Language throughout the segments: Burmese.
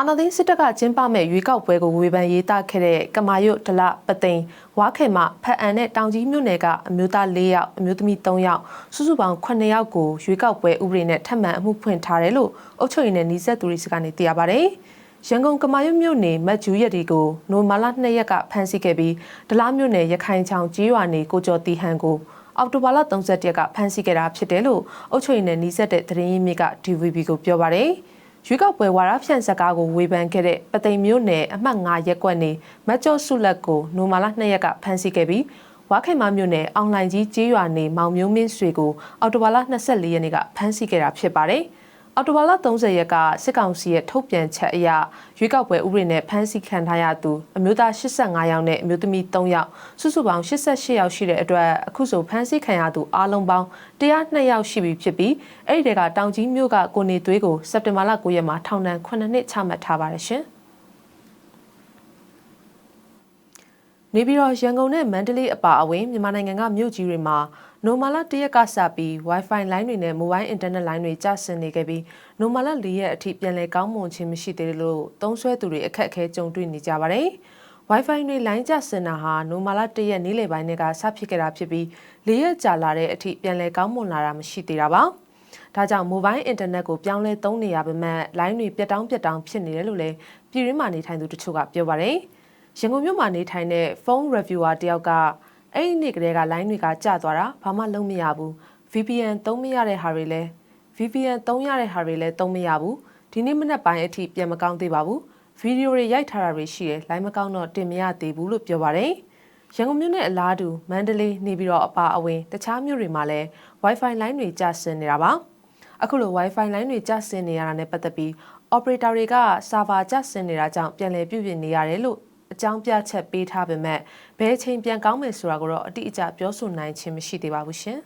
အာနာသိန်းစစ်တပ်ကကျင်းပမဲ့ရွေးကောက်ပွဲကိုဝေဖန်ရေးသားခဲ့တဲ့ကမာရွတ်ဒလပသိန်ဝါခေမဖတ်အန်နဲ့တောင်ကြီးမြို့နယ်ကအမျိုးသား၄ယောက်အမျိုးသမီး၃ယောက်စုစုပေါင်း9ယောက်ကိုရွေးကောက်ပွဲဥပဒေနဲ့ထပ်မံအမှုဖွင့်ထားတယ်လို့အုပ်ချုပ်ရေးနဲ့နှီးဆက်သူတွေစကနေသိရပါဗျ။ရန်ကုန်ကမာရွတ်မြို့နယ်မတ်ကျူးရက်ဒီကိုနိုမာလာ2ရက်ကဖမ်းဆီးခဲ့ပြီးဒလားမြို့နယ်ရခိုင်ချောင်ကြီးရွာနေကိုကျော်တီဟန်ကိုအောက်တိုဘာလ31ရက်ကဖမ်းဆီးခဲ့တာဖြစ်တယ်လို့အုပ်ချုပ်ရေးနဲ့နှီးဆက်တဲ့သတင်းရင်းမြစ်က DVB ကိုပြောပါဗျ။ ရွေးကောက်ပွဲဝါရဖြန့်စကားကိုဝေဖန်ခဲ့တဲ့ပသိမ်မျိုးနယ်အမှတ်9ရက်ကွက်နေမတ်ကျော်စုလက်ကိုနိုမာလာ2ရက်ကဖမ်းဆီးခဲ့ပြီးဝါခိုင်မမြို့နယ်အောင်လိုင်ကြီးကျေးရွာနေမောင်မျိုးမင်းဆွေကိုအော်တိုဘာလ24ရက်နေ့ကဖမ်းဆီးခဲ့တာဖြစ်ပါတယ်။ အော်တိုဘာလ30ရက်ကစစ်ကောင်စီရဲ့ထုတ်ပြန်ချက်အရရွေးကောက်ပွဲဥပဒေနဲ့ဖမ်းဆီးခံထားရသူအမျိုးသား85ယောက်နဲ့အမျိုးသမီး3ယောက်စုစုပေါင်း88ယောက်ရှိတဲ့အတွက်အခုဆိုဖမ်းဆီးခံရသူအားလုံးပေါင်း102ယောက်ရှိပြီဖြစ်ပြီးအဲ့ဒီတကတောင်ကြီးမြို့ကကိုနေသွေးကိုစက်တင်ဘာလ9ရက်မှာထောင်ဒဏ်9နှစ်ချမှတ်ထားပါတယ်ရှင်။ နေပြည်တော်ရန်ကုန်နဲ့မန္တလေးအပါအဝင်မြန်မာနိုင်ငံကမြို့ကြီးတွေမှာနိုမာလာ၁ရက်ကစပြီး Wi-Fi လိုင်းတွေနဲ့ Mobile Internet လိုင်းတွေကျဆင်းနေခဲ့ပြီးနိုမာလာ၄ရက်အထိပြန်လည်ကောင်းမွန်ခြင်းမရှိသေးလို့သုံးစွဲသူတွေအခက်အခဲကြုံတွေ့နေကြပါတယ်။ Wi-Fi တွေလိုင်းကျဆင်းတာဟာနိုမာလာ၁ရက်နေ့လယ်ပိုင်းကစဖြစ်ခဲ့တာဖြစ်ပြီး၄ရက်ကြာလာတဲ့အထိပြန်လည်ကောင်းမွန်လာတာမရှိသေးတာပါ။ဒါကြောင့် mobile internet ကိုပြောင်းလဲသုံးနေရပါမှလိုင်းတွေပြတ်တောင်းပြတ်တောင်းဖြစ်နေတယ်လို့လည်းပြည်ရင်းမှနေထိုင်သူတချို့ကပြောပါတယ်။ ရန်ကုန်မြို့မှာနေထိုင်တဲ့ phone reviewer တယောက်ကအဲ့ဒီနေ့ကလေးက line တွေကကျသွားတာဘာမှလုံးမရဘူး VPN သုံးမရတဲ့ဟာတွေလဲ VPN သုံးရတဲ့ဟာတွေလဲသုံးမရဘူးဒီနေ့မနက်ပိုင်းအထိပြန်မကောင်းသေးပါဘူးဗီဒီယိုတွေရိုက်ထားတာတွေရှိတယ် line မကောင်းတော့တင်မရသေးဘူးလို့ပြောပါတယ်ရန်ကုန်မြို့နဲ့အလားတူမန္တလေးနေပြီးတော့အပါအဝင်တခြားမြို့တွေမှာလည်း Wi-Fi line တွေကျဆင်းနေတာပါအခုလို Wi-Fi line တွေကျဆင်းနေရတာနဲ့ပတ်သက်ပြီး operator တွေက server ကျဆင်းနေတာကြောင့်ပြန်လည်ပြုပြင်နေရတယ်လို့အ ကြောင်းပြချက်ပေးထားပေမဲ့ဘယ်ချိန်ပြန်ကောင်းမယ်ဆိုတာကိုတော့အတိအကျပြောဆိုနိုင်ခြင်းမရှိသေးပါဘူးရှင်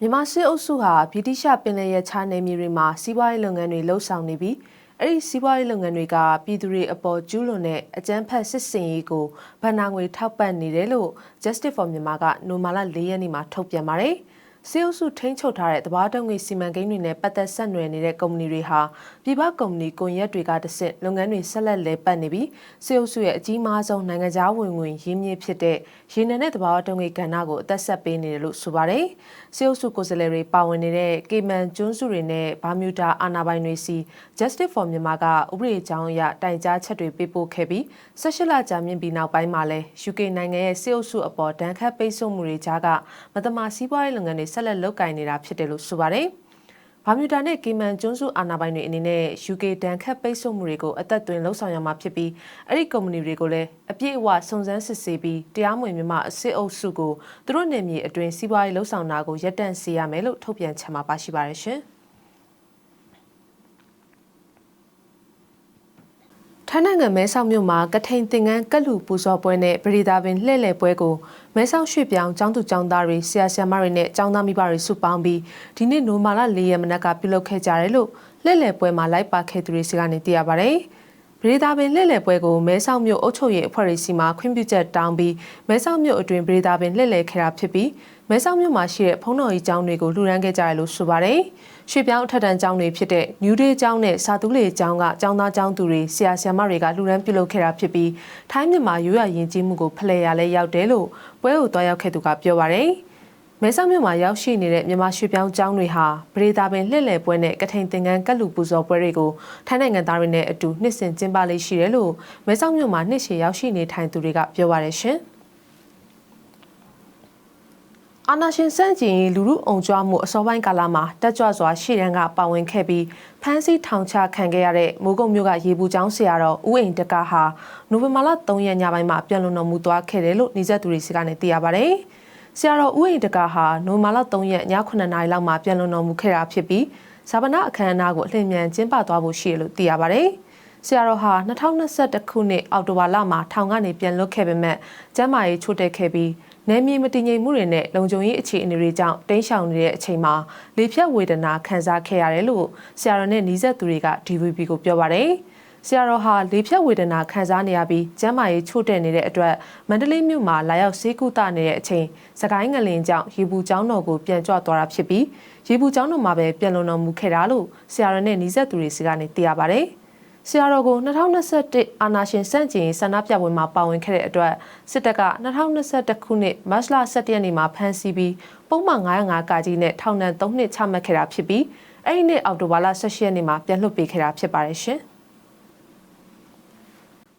မြန်မာစစ်အုပ်စုဟာဗြိတိရှပင်လယ်ရချားနယ်မြေတွေမှာစီးပွားရေးလုပ်ငန်းတွေလှုပ်ဆောင်နေပြီးအဲ့ဒီစီးပွားရေးလုပ်ငန်းတွေကပြည်သူတွေအပေါ်ကျူးလွန်တဲ့အကြမ်းဖက်စစ်စင်ရေးကိုဗဏ္ဍာငွေထောက်ပံ့နေတယ်လို့ Justice for Myanmar ကနိုမာလာ၄ရက်နေ့မှာထုတ်ပြန်ပါတယ်။ စေအုပ်စုထိန်းချုပ်ထားတဲ့တဘာတုံငွေစီမံကိန်းတွေနဲ့ပတ်သက်ဆက်နွယ်နေတဲ့ကုမ္ပဏီတွေဟာပြည်ပကုမ္ပဏီကွန်ရက်တွေကတဆင့်လုပ်ငန်းတွေဆက်လက်လည်ပတ်နေပြီးစေအုပ်စုရဲ့အကြီးမားဆုံးနိုင်ငံခြားဝင်ငွေရင်းမြစ်ဖြစ်တဲ့ရေနံနဲ့တဘာတုံငွေကဏ္ဍကိုအသက်ဆက်ပေးနေတယ်လို့ဆိုပါတယ်။စေအုပ်စုကိုယ်စားလှယ်တွေပါဝင်နေတဲ့ကေမန်ကျွန်းစုတွေနဲ့ဘာမြူတာအာနာပိုင်တွေစီ Justice for Myanmar ကဥပဒေကြောင်းအရတိုင်ကြားချက်တွေပေးပို့ခဲ့ပြီး16လကြာမြင့်ပြီးနောက်ပိုင်းမှာလဲ UK နိုင်ငံရဲ့စေအုပ်စုအပေါ်ဒဏ်ခတ်ပိတ်ဆို့မှုတွေကြားကမတမာစီးပွားရေးလုပ်ငန်းတွေဆက်လက်လုပ်ကိုင်နေတာဖြစ်တယ်လို့ဆိုပါတယ်။ဘာမြူတာနဲ့ကီမန်ကျွန်းစုအာဏာပိုင်တွေအနေနဲ့ UK တန်ခတ်ပိတ်ဆို့မှုတွေကိုအသက်သွင်းလှုပ်ဆောင်ရမှာဖြစ်ပြီးအဲ့ဒီကုမ္ပဏီတွေကိုလည်းအပြည့်အဝစုံစမ်းစစ်ဆေးပြီးတရားမဝင်မြန်မာအစစ်အုပ်စုကိုသူတို့နေမြေအတွင်းစီးပွားရေးလှုပ်ဆောင်တာကိုရပ်တန့်စေရမယ်လို့ထုတ်ပြန်ချမှာပါရှိပါတယ်ရှင်။ ထိုင်းနိုင်ငံမဲဆောက်မြို့မှာကထိန်သင်္ကန်းကက်လူပူဇော်ပွဲနဲ့ပရိဒါပင်လှည့်လည်ပွဲကိုမဲဆောက်ရွှေပြောင်ကျောင်းသူကျောင်းသားတွေဆရာဆရာမတွေနဲ့ကျောင်းသားမိဘတွေစုပေါင်းပြီးဒီနေ့နိုမာလာ၄ရက်မနက်ကပြုလုပ်ခဲ့ကြတယ်လို့လှည့်လည်ပွဲမှာလိုက်ပါခဲ့သူတွေစီကနေသိရပါဗျ။ ပရိဒါပင်လှည့်လည်ပွဲကိုမဲဆောက်မြို့အုပ်ချုပ်ရေးအဖွဲ့တွေစီမှာခွင့်ပြုချက်တောင်းပြီးမဲဆောက်မြို့အတွင်းပရိဒါပင်လှည့်လည်ခဲ့တာဖြစ်ပြီးမဲဆောက်မြို့မှာရှိတဲ့ဖုံးတော်ကြီးကျောင်းတွေကိုလှူဒန်းခဲ့ကြရလို့ဆိုပါတယ်။ရွှေပြောင်းအထက်တန်းကျောင်းတွေဖြစ်တဲ့ New Day ကျောင်းနဲ့စာသူလေကျောင်းကကျောင်းသားကျောင်းသူတွေဆရာဆရာမတွေကလှူဒန်းပြုလုပ်ခဲ့တာဖြစ်ပြီးထိုင်းမြန်မာရိုးရာယဉ်ကျေးမှုကိုဖလှယ်ရလဲရောက်တယ်လို့ပွဲကိုတွားရောက်ခဲ့သူကပြောပါတယ်။ မဲဆောက်မြို့မှာရောက်ရှိနေတဲ့မြန်မာရွှေပြောင်းကျောင်းတွေဟာပရိသာပင်လှည့်လည်ပွဲနဲ့ကထိန်သင်္ကန်းကတ်လူပူဇော်ပွဲတွေကိုထိုင်းနိုင်ငံသားတွေနဲ့အတူနှစ်စဉ်ကျင်းပလေးရှိတယ်လို့မဲဆောက်မြို့မှာနှစ်ရှည်ရောက်ရှိနေထိုင်သူတွေကပြောပါရရှင်။အာနာရှင်စန့်ကျင်လူမှုအုံကြွမှုအစောပိုင်းကာလမှာတက်ကြွစွာရှေ့တန်းကပါဝင်ခဲ့ပြီးဖမ်းဆီးထောင်ချခံခဲ့ရတဲ့မိုးကုတ်မြို့ကရေဘူးကျောင်းဆရာတော်ဦးအိမ်တကဟာနိုဝင်ဘာလ3ရက်ညပိုင်းမှာပြန်လွန်တော်မူသွားခဲ့တယ်လို့နေဆက်သူတွေစီကနေသိရပါဗျ။ ဆရာတော်ဦးအိမ်တကဟာနိုဝင်ဘာလ3ရက်ည9နာရီလောက်မှာပြန်လွန်တော်မူခဲ့တာဖြစ်ပြီးဇာပနာအခမ်းအနားကိုအလင်းမြန်ကျင်းပသွားဖို့ရှိတယ်လို့သိရပါဗျ။ဆရာတော်ဟာ2021ခုနှစ်အောက်တိုဘာလမှာထောင်ကနေပြန်လွတ်ခဲ့ပေမဲ့ကျမ်းမာရေးချို့တဲ့ခဲ့ပြီးနယ်မြေမတည်ငြိမ်မှုတွေနဲ့လုံခြုံရေးအခြေအနေတွေကြောင့်တင်းရှောင်နေတဲ့အချိန်မှာလေဖြတ်ဝေဒနာခံစားခဲ့ရတယ်လို့ဆရာတော်နဲ့နီးစပ်သူတွေက DVB ကိုပြောပါတယ်။ ဆရာတော်ဟာလေဖြတ်ဝေဒနာခံစားနေရပြီးကျန်းမာရေးချို့တဲ့နေတဲ့အတွက်မန္တလေးမြို့မှာလာရောက်ဆေးကုသနေတဲ့အချိန်စကိုင်းငလင်ကြောင့်ရေဘူးကျောင်းတော်ကိုပြန်ကြွသွားတာဖြစ်ပြီးရေဘူးကျောင်းတော်မှာပဲပြန်လုံတော်မူခဲ့တာလို့ဆရာတော်နဲ့နှီးဆက်သူတွေစီကနေသိရပါဗျ။ဆရာတော်ကို2021အာနာရှင်စန့်ကျင်ဆန္ဒပြပွဲမှာပါဝင်ခဲ့တဲ့အတွက်စစ်တပ်က2021ခုနှစ်မတ်လ17ရက်နေ့မှာဖမ်းဆီးပြီးပုံမှန်905ကကြီးနဲ့ထောင်ဒဏ်3နှစ်ချမှတ်ခဲ့တာဖြစ်ပြီးအဲ့ဒီနှစ်အောက်တိုဘာလ18ရက်နေ့မှာပြန်လွှတ်ပေးခဲ့တာဖြစ်ပါတယ်ရှင်။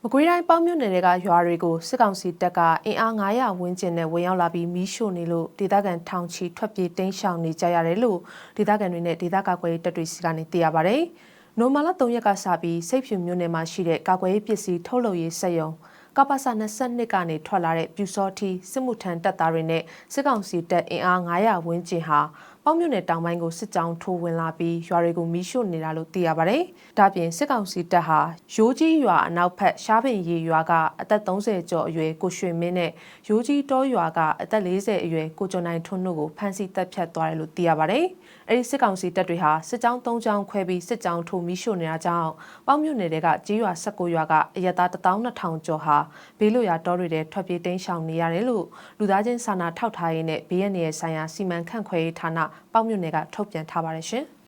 မကွေးတိုင်းပေါင်းမြို့နယ်တွေကရွာတွေကိုစစ်ကောင်စီတပ်ကအင်အား900ဝန်းကျင်နဲ့ဝင်ရောက်လာပြီးမီးရှို့နေလို့ဒေသခံထောင်ချီထွက်ပြေးတိမ်းရှောင်နေကြရတယ်လို့ဒေသခံတွေနဲ့ဒေသကာကွယ်ရေးတပ်တွေစီကနေသိရပါဗျ။နိုမာလာ3ရက်ကစပြီးစိတ်ဖြူမြို့နယ်မှာရှိတဲ့ကာကွယ်ရေးပစ္စည်းထုတ်လုပ်ရေးစက်ရုံကပ္ပစ22ကနေထွက်လာတဲ့ပြူစောထီစစ်မှုထမ်းတပ်သားတွေနဲ့စစ်ကောင်စီတပ်အင်အား900ဝန်းကျင်ဟာ ပေါင်းမြို့နယ်တောင်ပိုင်းကိုစစ်ကြောင်းထိုးဝင်လာပြီးရွာတွေကိုမီးရှို့နေတာလို့သိရပါတယ်။ဒါပြင်စစ်ကောင်စီတပ်ဟာရိုးကြီးရွာအနောက်ဘက်ရှားပင်ရီရွာကအသက်30ကျော်အရွယ်ကိုရွှေမင်းနဲ့ရိုးကြီးတောရွာကအသက်40အရွယ်ကိုကျော်နိုင်ထွန်းတို့ကိုဖမ်းဆီးတပ်ဖြတ်သွားတယ်လို့သိရပါတယ်။ အဲဒီစစ်ကောင်စီတပ်တွေဟာစစ်ကြောင်း၃ကြောင်းခွဲပြီးစစ်ကြောင်းထိုးမီးရှို့နေတာကြောင့်ပေါင်းမြို့နယ်တွေကကြေးရွာ19ရွာကအရတာ12000ကျော်ဟာဘေးလွရာတောတွေထဲထွက်ပြေးတိမ်းရှောင်နေရတယ်လို့လူသားချင်းစာနာထောက်ထားရေးနဲ့ဘေးရန်ရဲ့ဆိုင်ရာစီမံခန့်ခွဲရေးဌာနပေါ့မြို့နယ်ကထုတ်ပြန်ထားပါတယ်ရှင်။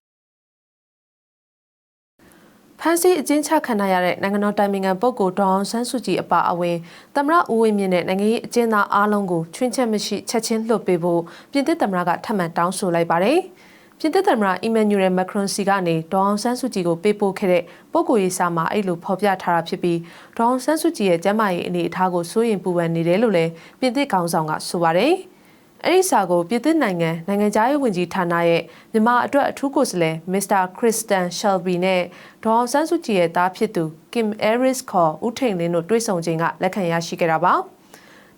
ဖန်စီအကျဉ်းချခံရတဲ့နိုင်ငံတော်တိုင်ပင်ခံပုဂ္ဂိုလ်ဒေါအောင်ဆန်းစုကြည်အပါအဝင်သမရဦးဝင်းမြင့်နဲ့နိုင်ငံရေးအကျဉ်းသားအားလုံးကိုချွင်းချက်မရှိချက်ချင်းလွှတ်ပေးဖို့ပြင်သစ်သမရကထပ်မံတောင်းဆိုလိုက်ပါတယ်။ ပြင်သစ်သမရအီမန်နျူရယ်မက်ခရွန်စီကနေဒေါအောင်ဆန်းစုကြည်ကိုပေးပို့ခဲ့တဲ့ပုဂ္ဂိုလ်ရေးစာမှာအဲ့လိုဖော်ပြထားတာဖြစ်ပြီးဒေါအောင်ဆန်းစုကြည်ရဲ့ကျန်းမာရေးအနေအထားကိုစိုးရိမ်ပူပန်နေတယ်လို့လည်းပြင်သစ်ကောင်ဆောင်ကဆိုပါတယ်။အဲ့ဒီစာကိုပြည်သစ်နိုင်ငံနိုင်ငံသားရေးဝန်ကြီးဌာနရဲ့မြန်မာအတွက်အထူးကိုယ်စားလှယ်မစ္စတာခရစ်စတန်ရှယ်ဘီနဲ့ဒေါအောင်ဆန်းစုကြည်ရဲ့သားဖြစ်သူကင်အဲရစ်ခေါ်ဦးထိန်လင်းတို့တွေ့ဆုံချိန်ကလက်ခံရရှိခဲ့တာပါ။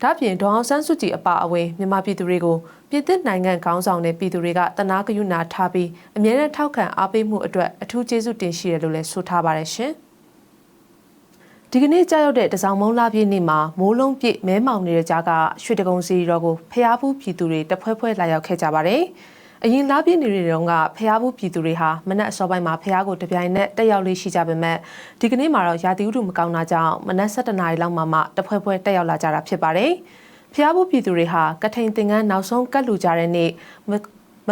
ဒါပြင်ဒေါအောင်ဆန်းစုကြည်အပါအဝင်မြန်မာပြည်သူတွေကိုပြည်သစ်နိုင်ငံခေါင်းဆောင်တဲ့ပြည်သူတွေကတနာကယူနာထားပြီးအမြဲတမ်းထောက်ခံအားပေးမှုအတွက်အထူးကျေးဇူးတင်ရှိတယ်လို့လည်းဆိုထားပါတယ်ရှင်။ဒီကနေ့ကြာရောက်တဲ့တစောင်းမုံလာပြည့်နေ့မှာမိုးလုံးပြည့်မဲမောင်နေတဲ့ကြားကရွှေတကုံစီတော်ကိုဖျားဘူးပြည်သူတွေတဖွဲဖွဲလာရောက်ခဲ့ကြပါတယ်။ အရင်လာပြည့်နေတဲ့တုန်းကဖျားဘူးပြည်သူတွေဟာမနက်အစောပိုင်းမှာဖျားကိုတပြိုင်နက်တက်ရောက်လေးရှိကြပေမဲ့ဒီကနေ့မှာတော့ရာသီဥတုမကောင်းတာကြောင့်မနက်7:00နာရီလောက်မှမှတဖွဲဖွဲတက်ရောက်လာကြတာဖြစ်ပါတယ်။ဖျားဘူးပြည်သူတွေဟာကထိန်သင်္ကန်းနောက်ဆုံးကတ်လူကြတဲ့နေ့မ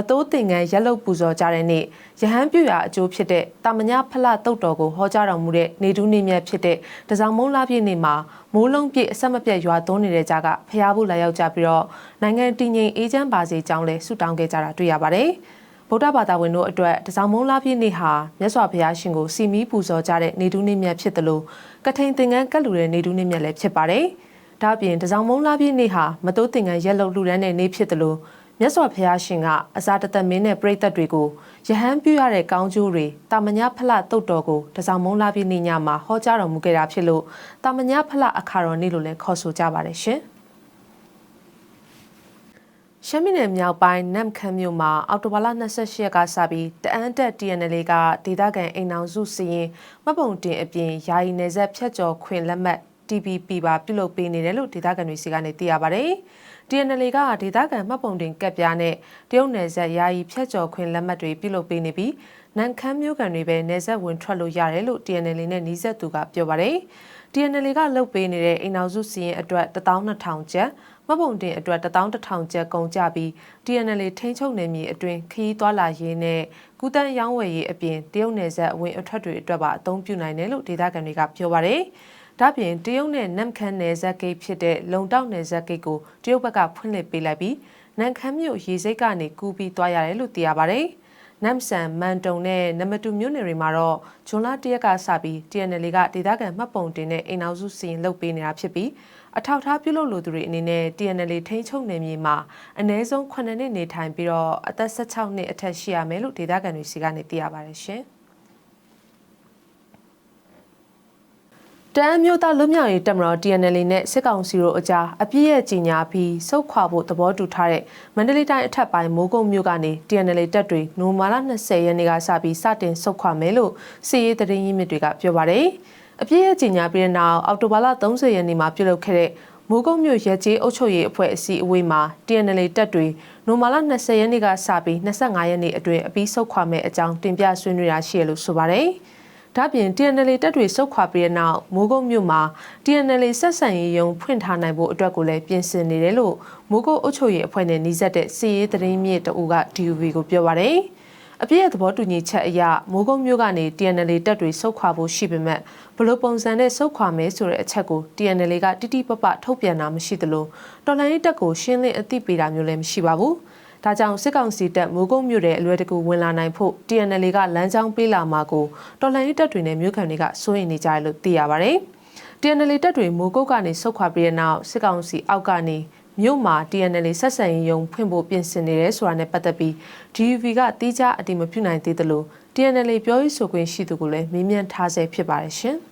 တိုးတင်ငန်းရက်လုတ်ပူဇော်ကြတဲ့နေ့ရဟန်းပြူရာအကျိုးဖြစ်တဲ့တာမညဖလတုတ်တော်ကိုဟောကြားတော်မူတဲ့နေတူးနေမြတ်ဖြစ်တဲ့တစောင်းမုံလာပြည့်နေ့မှာမိုးလုံးပြည့်အဆက်မပြတ်ရွာသွန်းနေတဲ့ကြားကဖျားဖို့လာရောက်ကြပြီးတော့နိုင်ငံတည်ငြိမ်အေးချမ်းပါစေကြောင်းလဲဆုတောင်းခဲ့ကြတာတွေ့ရပါတယ်။ဗုဒ္ဓဘာသာဝင်တို့အတွက်တစောင်းမုံလာပြည့်နေ့ဟာမြတ်စွာဘုရားရှင်ကိုစီမီပူဇော်ကြတဲ့နေတူးနေမြတ်ဖြစ်တယ်လို့ကထိန်သင်္ကန်းကတ်လူတဲ့နေတူးနေမြတ်လည်းဖြစ်ပါတယ်။ဒါ့အပြင်တစောင်းမုံလာပြည့်နေ့ဟာမတိုးသင်္ကန်းရက်လုံလူရန်တဲ့နေ့ဖြစ်တယ်လို့ မြတ်စွာဘုရားရှင်ကအစာတသက်မင်းနဲ့ပြိသက်တွေကိုယဟန်ပြုရတဲ့ကောင်းကျိုးတွေတာမညာဖလတုတ်တော်ကိုတစောင်းမုံလာပြီးနေ့ညမှာဟောကြားတော်မူခဲ့တာဖြစ်လို့တာမညာဖလအခါတော်နေ့လို့လည်းခေါ်ဆိုကြပါတယ်ရှင်။ရှမ်းပြည်နယ်မြောက်ပိုင်းနမ်ခမ်းမြို့မှာအော်တိုဘာလ28ရက်ကစပြီးတအန်းတက် TNL ကဒေသခံအိမ်အောင်စုစီရင်မပုံတင်အပြင်ယာယီနယ်ဆက်ဖြတ်ကျော်ခွင့်လက်မှတ် TPP ပါပြုလုပ်ပေးနေတယ်လို့ဒေသခံတွေစီကနေသိရပါတယ်။ TNL ကဒေသခံမှတ်ပုံတင်ကက်ပြားနဲ့တရုတ်နယ်စပ်ယာယီဖြတ်ကျော်ခွင့်လက်မှတ်တွေပြုလုပ်ပေးနေပြီးနန်ခမ်းမြို့ကန်တွေပဲနယ်စပ်ဝင်ထွက်လို့ရတယ်လို့ TNL နဲ့နှီးဆက်သူကပြောပါတယ်။ TNL ကလုတ်ပေးနေတဲ့အိမ်နောက်စုစီရင်အတွက်12000ကျပ်မှတ်ပုံတင်အတွက်11000ကျပ်ကုန်ကြပြီး TNL ထိန်းချုပ်နယ်မြေအတွင်းခရီးသွားလာရေးနဲ့ကုသန်းရောင်းဝယ်ရေးအပြင်တရုတ်နယ်စပ်ဝင်အထွက်တွေအတွက်ပါအသုံးပြုနိုင်တယ်လို့ဒေသခံတွေကပြောပါတယ်။ ဒါပြင်တရုတ်နဲ့နမ်ခမ်းနယ်စပ်ဂိတ်ဖြစ်တဲ့လုံတောက်နယ်စပ်ဂိတ်ကိုတရုတ်ဘက်ကဖွင့်လှစ်ပေးလိုက်ပြီးနမ်ခမ်းမြို့ရေစိတ်ကနေကူးပြီးသွားရတယ်လို့သိရပါတယ်။နမ်ဆန်မန်တုံနဲ့နမတူမြို့နယ်တွေမှာတော့ဂျွန်လ၁ရက်ကစပြီး TNL ကဒေသခံမှတ်ပုံတင်တဲ့အိမ်နောက်စုစီရင်လုပ်ပေးနေတာဖြစ်ပြီးအထောက်ထားပြုလုပ်လိုသူတွေအနေနဲ့ TNL ထိန်းချုပ်နယ်မြေမှာအ ਨੇ ဆုံး9နှစ်နေထိုင်ပြီးတော့အသက်16နှစ်အထက်ရှိရမယ်လို့ဒေသခံတွေစီကနေသိရပါတယ်ရှင်။ တမ်းမျိုးသားလွတ်မြောက်ရေးတပ်မတော် TNL နဲ့စစ်ကောင်စီတို့အကြားအပြည့်ရဲ့ကြီးညာပြီးစုခွာဖို့သဘောတူထားတဲ့မန္တလေးတိုင်းအထက်ပိုင်းမိုးကုတ်မြို့ကနေ TNL တပ်တွေနိုမာလာ20ရက်နေ့ကစပြီးစတင်စုခွာမယ်လို့စီရေးတရင်ရင်းမြစ်တွေကပြောပါတယ်။အပြည့်ရဲ့ကြီးညာပြီးတဲ့နောက်အောက်တိုဘာလ30ရက်နေ့မှာပြုလုပ်ခဲ့တဲ့မိုးကုတ်မြို့ရဲကြီးအုပ်ချုပ်ရေးအဖွဲ့အစည်းအဝေးမှာ TNL တပ်တွေနိုမာလာ20ရက်နေ့ကစပြီး25ရက်နေ့အတွင်းအပြီးဆုတ်ခွာမဲ့အကြောင်းတင်ပြဆွေးနွေးတာရှိရလို့ဆိုပါတယ်။ ဒါ့အပြင် TNL တပ်တွေစုတ်ခွာပြီးတဲ့နောက်မိုးကုတ်မြို့မှာ TNL ဆက်ဆံရေးရုံးဖွင့်ထားနိုင်ဖို့အတွက်ကိုလည်းပြင်ဆင်နေတယ်လို့မိုးကုတ်အုပ်ချုပ်ရေးအဖွဲ့နဲ့နှီးစပ်တဲ့စီရေးသတင်းမြစ်တအူက DUV ကိုပြောပါတယ်။အပြည့်ရဲ့သဘောတူညီချက်အရမိုးကုတ်မြို့ကနေ TNL တပ်တွေစုတ်ခွာဖို့ရှိပေမဲ့ဘလို့ပုံစံနဲ့စုတ်ခွာမယ်ဆိုတဲ့အချက်ကို TNL ကတိတိပပထုတ်ပြန်တာမရှိသလိုတော်လိုင်းရေးတပ်ကိုရှင်းလင်းအသိပေးတာမျိုးလည်းမရှိပါဘူး။ ဒါကြောင့်စစ်ကောင်စီတပ်မိုးကုတ်မြို့ရဲ့အလွယ်တကူဝင်လာနိုင်ဖို့ TNL ကလမ်းကြောင်းပေးလာမှာကိုတော်လှန်ရေးတပ်တွေနဲ့မြို့ခံတွေကစိုးရိမ်နေကြတယ်လို့သိရပါဗျ။ TNL တပ်တွေမိုးကုတ်ကနေဆုတ်ခွာပြီးတဲ့နောက်စစ်ကောင်စီအောက်ကနေမြို့မှာ TNL ဆက်ဆံရေးယုံဖွင့်ဖို့ပြင်ဆင်နေတယ်ဆိုတာနဲ့ပတ်သက်ပြီး DUV ကတိကျအတိမပြုနိုင်သေးသလို TNL ပြောရေးဆိုခွင့်ရှိသူကိုလည်းမေးမြန်းထားဆဲဖြစ်ပါတယ်ရှင်။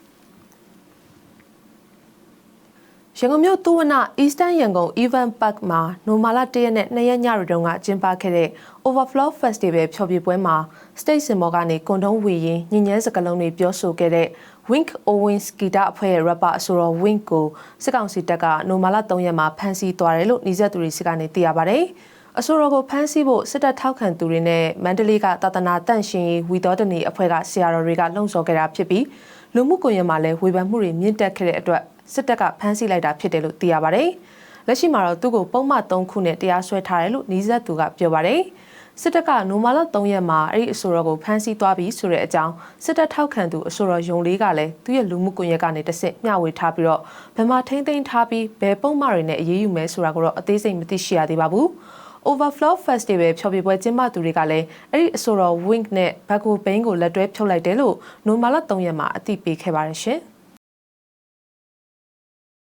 ရန်ကုန်မြို့သူဝန Eastern ရန်ကုန် Event Park မှာနိုမာလာ၁ရက်နဲ့၂ရက်ညတွေတုန်းကကျင်းပခဲ့တဲ့ Overflow Festival ဖျော်ဖြေပွဲမှာ State Symbol ကနေကွန်တုံးဝေရင်ညဉ့်ညမ်းစကလုံးတွေပြောဆိုခဲ့တဲ့ Wink Owens ဂီတအဖွဲ့ရဲ့ rapper အဆိုတော် Wink ကိုစစ်ကောင်စီတပ်ကနိုမာလာ၃ရက်မှာဖမ်းဆီးသွားတယ်လို့နှီးဆက်သူတွေစီကနေသိရပါဗျ။အဆိုတော်ကိုဖမ်းဆီးဖို့စစ်တပ်ထောက်ခံသူတွေနဲ့မန္တလေးကတာသနာတန့်ရှင်ဝီတော်တနေအဖွဲ့ကဆရာတော်တွေကလှုံ့ဆော်ခဲ့တာဖြစ်ပြီးလူမှုကွန်ရက်မှာလည်းဝေဖန်မှုတွေမြင့်တက်ခဲ့တဲ့အတွက် စစ်တပ်ကဖမ်းဆီးလိုက်တာဖြစ်တယ်လို့သိရပါတယ်။လက်ရှိမှာတော့သူ့ကိုပုံမှန်3ခုနဲ့တရားစွဲထားတယ်လို့နီးစပ်သူကပြောပါတယ်။စစ်တပ်ကနိုမာလာ3ရက်မှာအဲ့ဒီအဆိုတော်ကိုဖမ်းဆီးသွားပြီဆိုတဲ့အကြောင်းစစ်တပ်ထောက်ခံသူအဆိုတော်ယုံလေးကလည်းသူ့ရဲ့လူမှုကွန်ရက်ကနေတဆင့်မျှဝေထားပြီးတော့ဘယ်မှာထိမ့်သိမ်းထားပြီးဘယ်ပုံမှန်တွေနဲ့အရေးယူမယ်ဆိုတာကိုတော့အသေးစိတ်မသိရှိရသေးပါဘူး။ Overflow Festival ဖျော်ဖြေပွဲကျင်းပသူတွေကလည်းအဲ့ဒီအဆိုတော် Wink နဲ့ Bago Bain ကိုလက်တွဲဖြုတ်လိုက်တယ်လို့နိုမာလာ3ရက်မှာအသိပေးခဲ့ပါတယ်ရှင်။